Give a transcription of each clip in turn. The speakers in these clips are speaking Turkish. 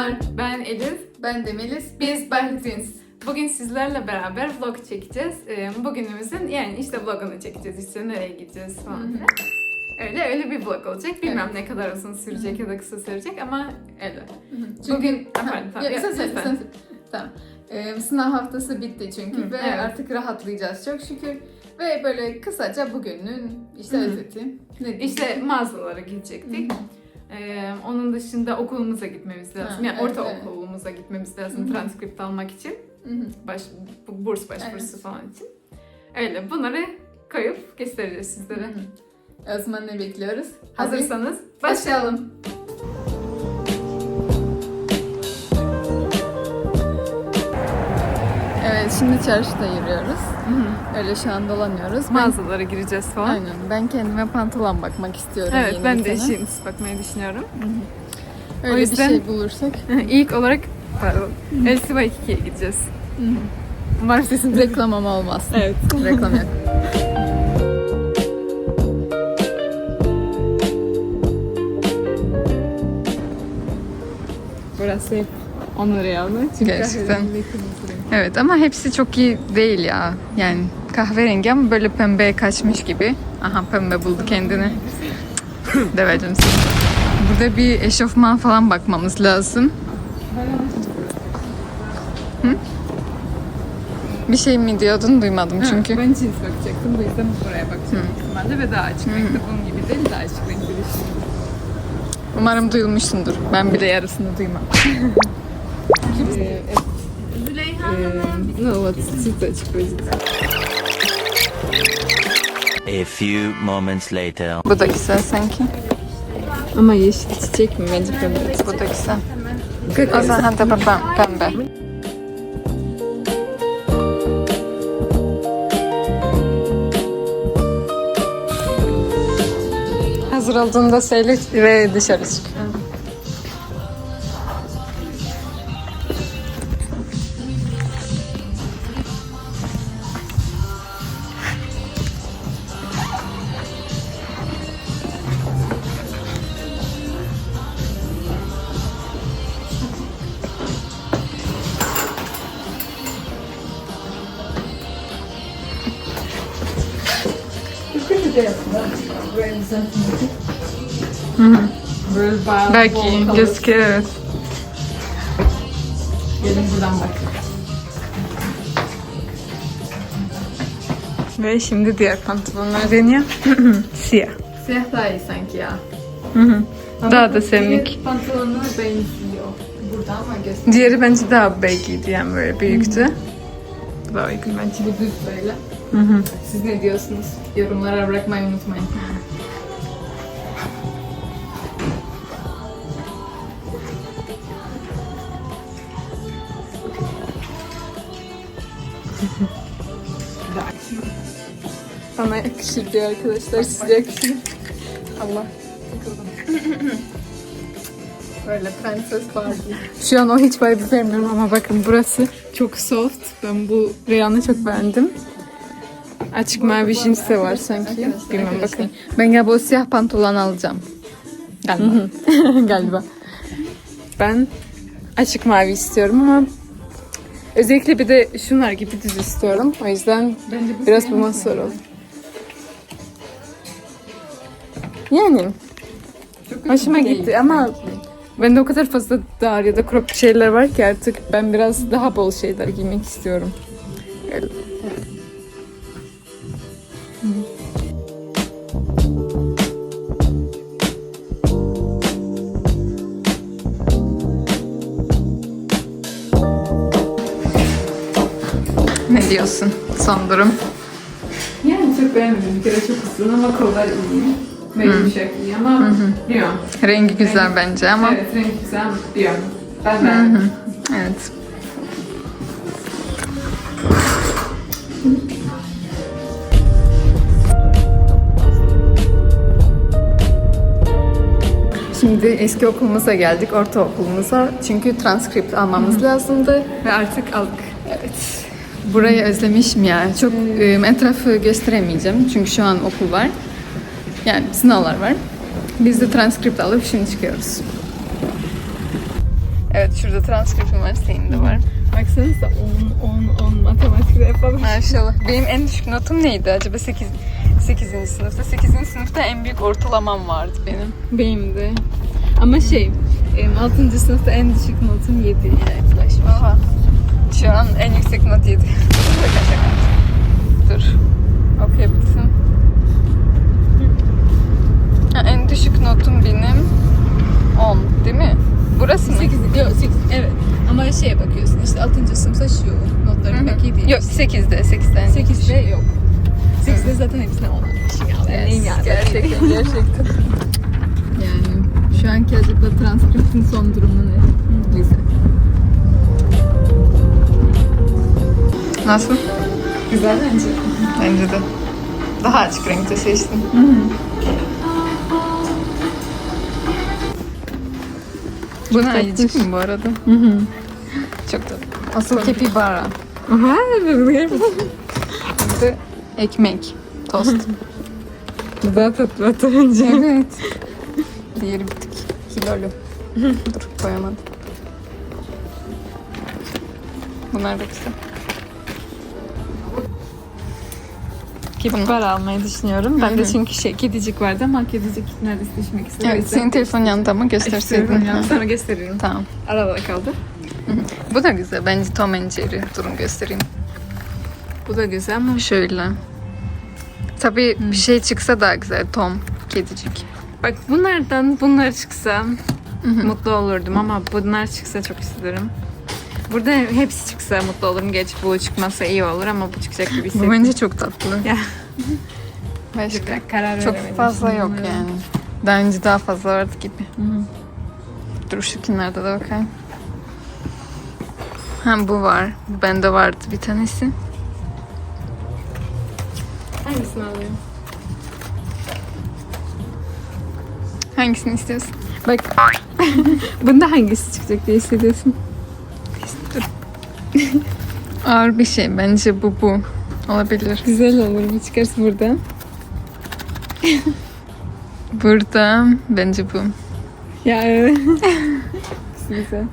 Selamlar. Ben Elif. Ben de Melis. Biz Bahretins. Bugün sizlerle beraber vlog çekeceğiz. Ee, Bugünümüzün yani işte vlogunu çekeceğiz. İşte nereye gideceğiz falan. Hı hı. filan. Öyle öyle bir vlog olacak. Bilmem Evet. ne kadar uzun sürecek ya da kısa sürecek ama öyle. Çünkü Bugün- Efendim, tamam. ya, Ya, sen. Tamam. Ee, sınav haftası bitti çünkü Hı, ve evet. artık rahatlayacağız çok şükür. Ve böyle kısaca bugünün işte Hı. özeti. Ne diyeyim? İşte mağazalara gidecektik. Hı. Ee, onun dışında okulumuza gitmemiz lazım. Ha, yani evet, ortaokulumuza gitmemiz lazım transkript almak için. Baş, bu burs başvurusu Evet. falan için. Öyle bunları koyup göstereceğiz sizlere. Hı hı. O zaman ne bekliyoruz? Hadi Hazırsanız başlayalım. başlayalım. Evet şimdi çarşıda yürüyoruz. Öyle şu an dolanıyoruz. Ben- Mağazalara gireceğiz falan. Aynen. Ben kendime pantolon bakmak istiyorum. Evet yeni ben bir de tane. jeans bakmayı düşünüyorum. Öyle O yüzden- bir şey bulursak. İlk olarak pardon. LCY 2'ye gideceğiz. Umarım sesim Reklam ama olmaz. Evet. Reklam yok. Burası hep onur yanı. Çünkü Gerçekten. Evet ama hepsi çok iyi değil ya. Yani kahverengi ama böyle pembeye kaçmış gibi. Aha pembe buldu kendini. Devecim seni. Burada bir eşofman falan bakmamız lazım. Hı? Bir şey mi diyordun duymadım çünkü. Ben jeans bakacaktım. Bu yüzden buraya bakacaktım ihtimalle ve daha açık renkte. Bunun gibi değil daha açık renkte düşünüyorum. Umarım duyulmuşsundur. Ben bile yarısını duymam. What? Süt açık o yüzden. A few moments later. Bu da güzel sanki. Ama yeşil çiçek mi? Bence pembe. Bu da güzel. O zaman hadi babam pembe. Hazır olduğunda söyle ve dışarı çık. Böyle bayağı Belki bol kalır. gözüküyor evet. Gelin buradan bak. Ve şimdi diğer pantolonlar deniyor. Siyah. Siyah daha iyi sanki ya. Daha da semlik. Pantolonu benziyor. Burada ama göster. Diğeri bence daha baggy'di yani böyle büyüktü. Bu Daha uygun bence. Bu düz böyle. Siz ne diyorsunuz? Yorumlara bırakmayı unutmayın. Bana yakışır diyor arkadaşlar. Size yakışır. Allah. Böyle prenses Barbie. Şu an o hiç vibe vermiyorum ama bakın burası çok soft. Ben bu reyanı çok beğendim. Açık mavi jeans de var sanki. Bilmem bakın. Ben galiba o siyah pantolon alacağım. Galiba. galiba. Ben açık mavi istiyorum ama özellikle bir de şunlar gibi düz istiyorum. O yüzden biraz bu masor oldu. Yani hoşuma gitti ama bende o kadar fazla dar ya da crop şeyler var ki artık ben biraz daha bol şeyler giymek istiyorum. Öyle. Ne diyorsun son durum? Yani çok beğenmedim. Bir kere çok uzun ama kollar iyi. Ve yumuşak iyi ama bilmiyorum. Rengi güzel bence ama Evet renk güzel ama. Ben beğendim. evet. Şimdi eski okulumuza geldik, ortaokulumuza. Çünkü transkript almamız lazımdı. Ve artık aldık. Evet. Burayı özlemişim ya. Çok e, etrafı gösteremeyeceğim. Çünkü şu an okul var. Yani sınavlar var. Biz de transkript alıp şimdi çıkıyoruz. Evet şurada transkriptim var. Senin de var. Baksanıza 10 10 10 matematikte yapalım. Maşallah. Benim en düşük notum neydi acaba? 8 8. sınıfta. 8. sınıfta en büyük ortalamam vardı benim. Benim de. Ama şey, 6. sınıfta en düşük notum 7 yaklaşık. Oha. Şu an en yüksek not 7. şaka şaka. Dur. Okuyabilirsin. Ha, en düşük notum benim 10 değil mi? Burası mı? 8, yok 8, evet. Ama şeye bakıyorsun işte 6. sınıfta şu notların pek iyi değil. Yok 8'de 8'den. 8'de yok. 8'de zaten hepsine 10 almışım ya. Ben neyim ya? Gerçekten gerçekten. Yani şu anki acaba transkriptin son durumu ne? Neyse. Nasıl? Güzel bence. Bence de. Daha açık renkte seçtim. Bu ne ayıcık mı bu arada? Hı hı. Çok tatlı. Asıl kepibara. De ekmek. Tost. Bu daha tatlı hatta bence. evet. Diğeri bir tık kilolu. Dur koyamadım. Bunlar da güzel. Kepipar almayı düşünüyorum. Ben de çünkü şey kedicik vardı ama kedicik neredeyse düşmek istedim. Evet, senin telefonun yanında mı gösterseydin? Ha. Sonra gösteririm. Tamam. Arada kaldı. Bu da güzel. Bence Tom and Jerry. Durun göstereyim. Bu da güzel ama Şöyle. Tabii bir şey çıksa daha güzel. Tom, kedicik. bak bunlardan bunlar çıksa mutlu olurdum ama bunlar çıksa çok isterim. Burada hepsi çıksa mutlu olurum. Geç bu çıkmasa iyi olur ama bu çıkacak gibi Bu hissettim. bence çok tatlı. Ya. Başka. karar Çok veremedim fazla yok yani. Daha önce daha fazla vardı gibi. Dur şu kenarda da bakayım. Ha bu var. Bu bende vardı bir tanesi. Hangisini alayım? Hangisini istiyorsun? Bak. Bunda hangisi çıkacak diye hissediyorsun. Ağır bir şey. Bence bu bu. Olabilir. Güzel olur bu çıkarsa buradan. Burada bence bu. Ya evet. güzel.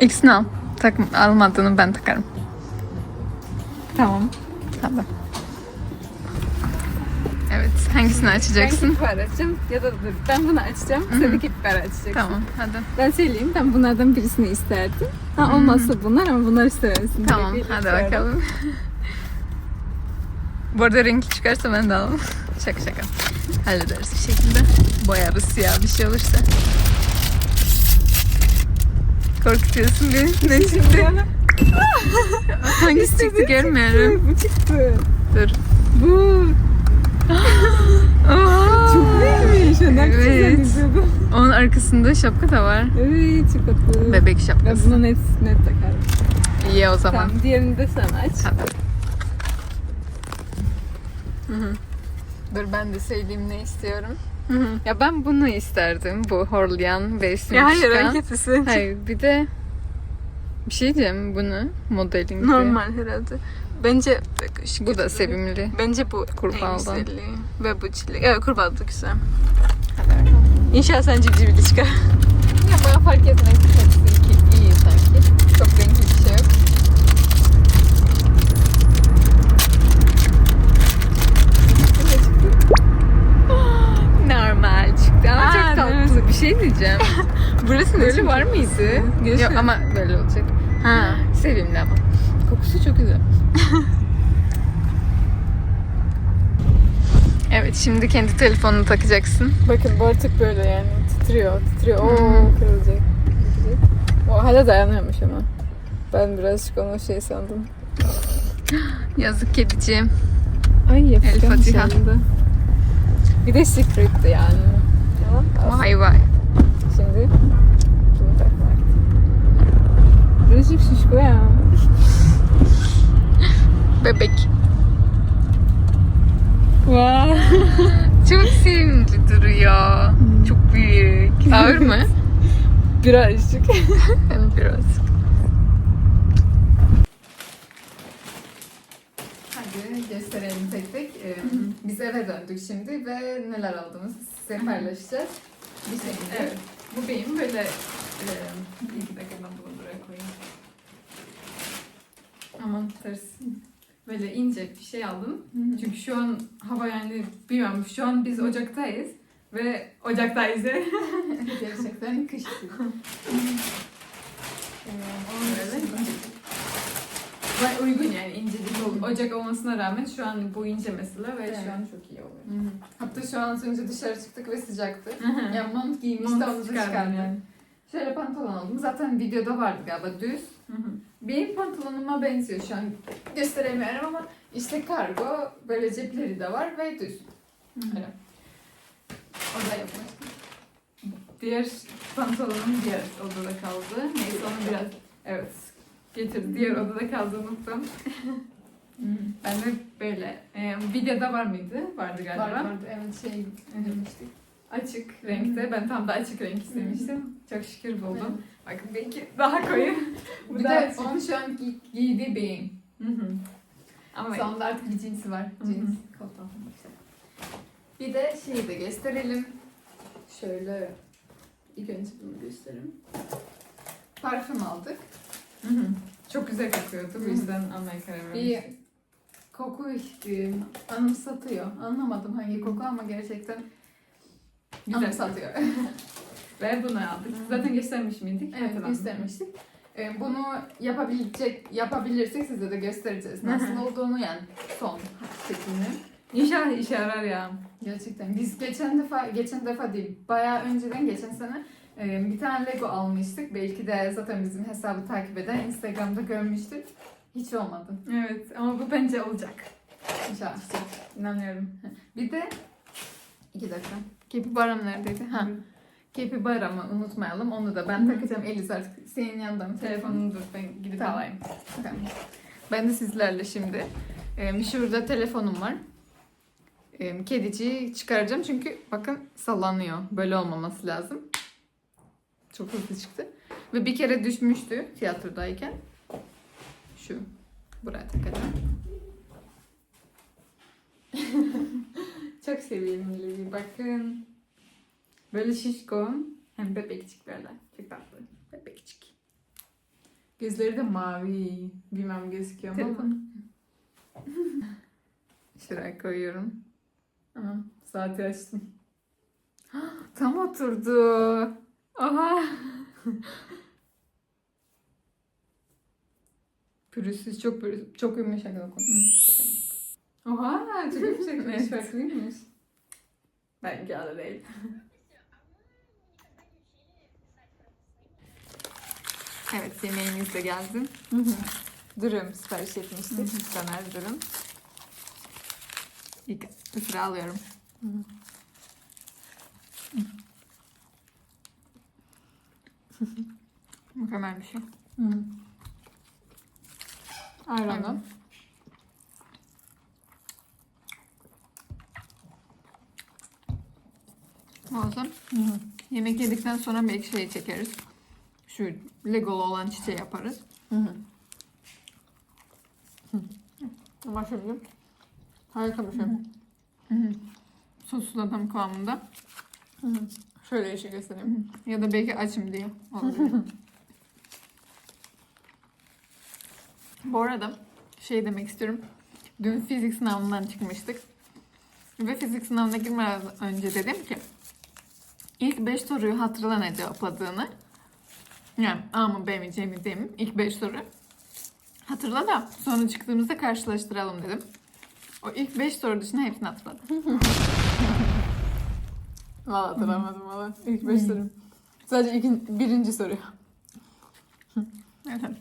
İkisini al. Tak, almadığını ben takarım. Tamam. Tamam. Evet. Hangisini Ben açacaksın? kipar açacağım ya da dur ben bunu açacağım. Sen de kipar açacaksın. Tamam. Hadi. Ben söyleyeyim ben bunlardan birisini isterdim. Ha olmazsa bunlar ama bunlar istemezsin. Tamam. Direkt Hadi isterdim. bakalım. Bu arada renk çıkarsa ben de alalım. şaka şaka. Hallederiz bir şekilde. Boyarız siyah bir şey olursa. Korkutuyorsun beni. Ne çıktı? Hangisi çıktı görmüyorum. Bu çıktı. Dur. Bu. Aa, Çok iyiymiş. Ben Evet. evet. izliyordum. Onun arkasında şapka da var. Evet tatlı. Bebek Ben şapkası. buna net, net takarım. İyi o zaman. Tamam diğerini de sen aç. Hadi. Dur ben de söyleyeyim ne istiyorum. Ya ben bunu isterdim. Bu horlayan ve Ya hayır hareketlisin. Hayır bir de bir şey diyeceğim bunu modeling. Normal herhalde. Bence Bu da sevimli. Bence bu en güzeli. Ve bu çilek. Evet kurbağa da güzel. İnşallah sen civcivli çıkar. Ya bana fark etmez. Hepsi iki iyi sanki. Çok renkli bir şey yok. Normal çıktı ama Aa, çok tatlı. evet. Bir şey diyeceğim. Burası Böyle var mıydı? Yok ama böyle olacak. Ha. Sevimli ama. Kokusu çok güzel. evet şimdi kendi telefonunu takacaksın. Bakın bu artık böyle yani titriyor, titriyor. Oo kırılacak. O hala dayanıyormuş ama. Ben birazcık onu şey sandım. Yazık kediciğim. Ay yapacağım El Fatiha. şimdi. Bir de secret'ti yani. Tamam. Vay vay. Şimdi bunu takmak. Birazcık şişko ya. Bebek. Wow. Çok sevimli duruyor. Çok büyük. Ağır mı? Birazcık. Biraz. Hadi gösterelim tek tek. Ee, Biz eve döndük şimdi ve neler aldığımızı size paylaşacağız. bir şeydi. Evet. Bu benim böyle e, bir dakika ben bunu buraya koyayım. Aman ters. Böyle ince bir şey aldım. Çünkü şu an hava yani bilmiyorum şu an biz Ocak'tayız ve Ocak'tayız. Gerçekten kış. Öyle. Ve uygun yani incelik ol- Ocak olmasına rağmen şu an bu ince mesela ve Evet. şu an çok iyi oluyor. Hatta şu an önce dışarı çıktık ve sıcaktı. Yani Yani mont giymiş de onu da çıkardım yani. Şöyle pantolon aldım. Zaten videoda vardı galiba düz. Benim pantolonuma benziyor şu an. Gösteremiyorum ama işte kargo, böyle cepleri de var ve düz. Öyle. O da yapmış. Diğer pantolonum diğer odada kaldı. Neyse onu biraz evet getirdi. Diğer odada kaldı unuttum. Ben de böyle e, videoda var mıydı? Vardı galiba. Var vardı evet şey demiştik. Açık renkte. Ben tam da açık renk istemiştim. Çok şükür buldum. Bakın belki daha koyu. Bu Bir da de açık. onun şu an gi- giydiği beyin. Hı hı. Ama Sonunda artık bir cinsi var. Hı hı. Cins. İşte. Bir de şeyi de gösterelim. Şöyle ilk önce bunu göstereyim. Parfüm aldık. Hı hı. çok güzel kokuyordu. Bu hı. yüzden almaya karar Bir vermiştim. koku işte anımsatıyor. Anlamadım hangi koku ama gerçekten Güzel. anımsatıyor. Ve bunu aldık. Zaten göstermiş miydik? evet Hatırlamıyorum. göstermiştik. Ee, Bunu yapabilecek, yapabilirsek size de göstereceğiz nasıl olduğunu yani son şeklini. İnşallah işe yarar ya. Gerçekten. Biz geçen defa, geçen defa değil, bayağı önceden geçen sene e, bir tane Lego almıştık. Belki de zaten bizim hesabı takip eden Instagram'da görmüştük. Hiç olmadı. Evet ama bu bence olacak. İnşallah. İnanıyorum. Bir de iki dakika. Kepibaram neredeydi? Ha. Kepibaramı unutmayalım. Onu da ben takacağım. Eliz artık senin yanında mı? Telefonu. Telefonunu dur ben gidip Tamam. alayım. Tamam. Ben de sizlerle şimdi. E, şurada telefonum var. E, kediciyi çıkaracağım çünkü bakın sallanıyor. Böyle olmaması lazım. Çok hızlı çıktı. Ve bir kere düşmüştü tiyatrodayken. Şu. Buraya takacağım. Çok sevimli. Bakın. Böyle şişko. Hem bebekçik böyle. Çok tatlı. Bebekçik. Gözleri de mavi. Bilmem gözüküyor mu ama. Şuraya koyuyorum. Aha, saati açtım. Tam oturdu. Aha. Pürüzsüz çok pürüz. Çok yumuşak dokun. Çok yumuşak. Oha çok yumuşak. Evet. Farklıymış. Öyle değil. Evet yemeğimiz de geldi. Dürüm sipariş etmiştik. Döner dürüm. İlk ısıra alıyorum. Mükemmel bir şey. Ayranı. Olsun. Yemek yedikten sonra belki şey çekeriz. Şu Legolu olan çiçeği yaparız. Ama şimdi harika bir şey. Soslu adam kıvamında. Şöyle işi göstereyim. Ya da belki açım diye. Bu arada şey demek istiyorum. Dün fizik sınavından çıkmıştık. Ve fizik sınavına girmeden önce dedim ki ilk 5 soruyu hatırla ne cevapladığını. Yani A mı B mi C mi D mi? İlk 5 soru. Hatırla da sonra çıktığımızda karşılaştıralım dedim. O ilk 5 soru dışında hepsini hatırladım. Valla hatırlamadım valla. İlk 5 soru. Sadece ikin, birinci soru. evet.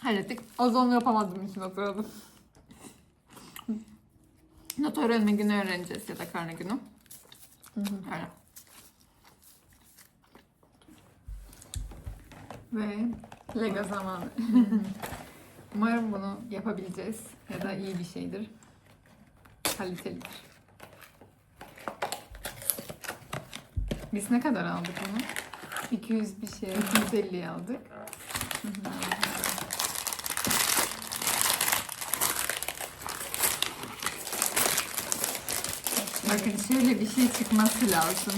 Hallettik. Ozon yapamadığım için hatırladım. Not öğrenme günü öğreneceğiz ya da karne günü. Öyle. Ve Lego zamanı. Umarım bunu yapabileceğiz ya da iyi bir şeydir. Kalitelidir. Biz ne kadar aldık bunu? 200 bir şey. 250 aldık. Bakın şöyle bir şey çıkması lazım.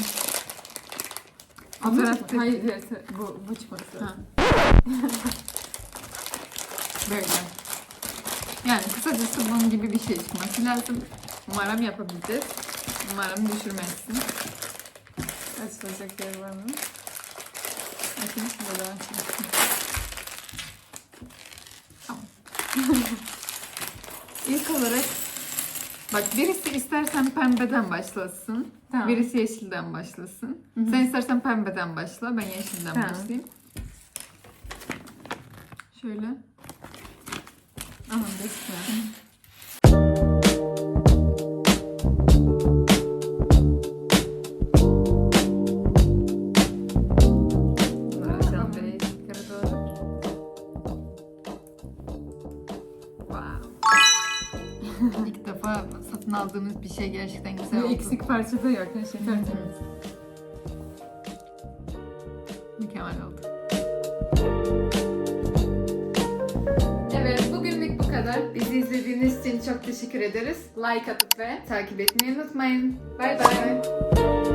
Fotoğrafta Hayır, ta- bu, bu çıkması. Ha. böyle. Yani kısacası bunun gibi bir şey çıkması lazım. Umarım yapabileceğiz. Umarım düşürmezsin. Açılacak yer var mı? Bakın böyle açayım. Tamam. İlk olarak bak birisi istersen pembeden başlasın. Tamam. Birisi yeşilden başlasın. Hı hı. Sen istersen pembeden başla. Ben yeşilden Tamam. başlayayım. Şöyle. Aman bekle. Satın aldığımız bir şey gerçekten güzel oldu. eksik parça da yok. Her şey tertemiz. Mükemmel oldu. Evet, bugünlük bu kadar. Bizi izlediğiniz için çok teşekkür ederiz. Like atıp ve takip etmeyi unutmayın. Bye bye.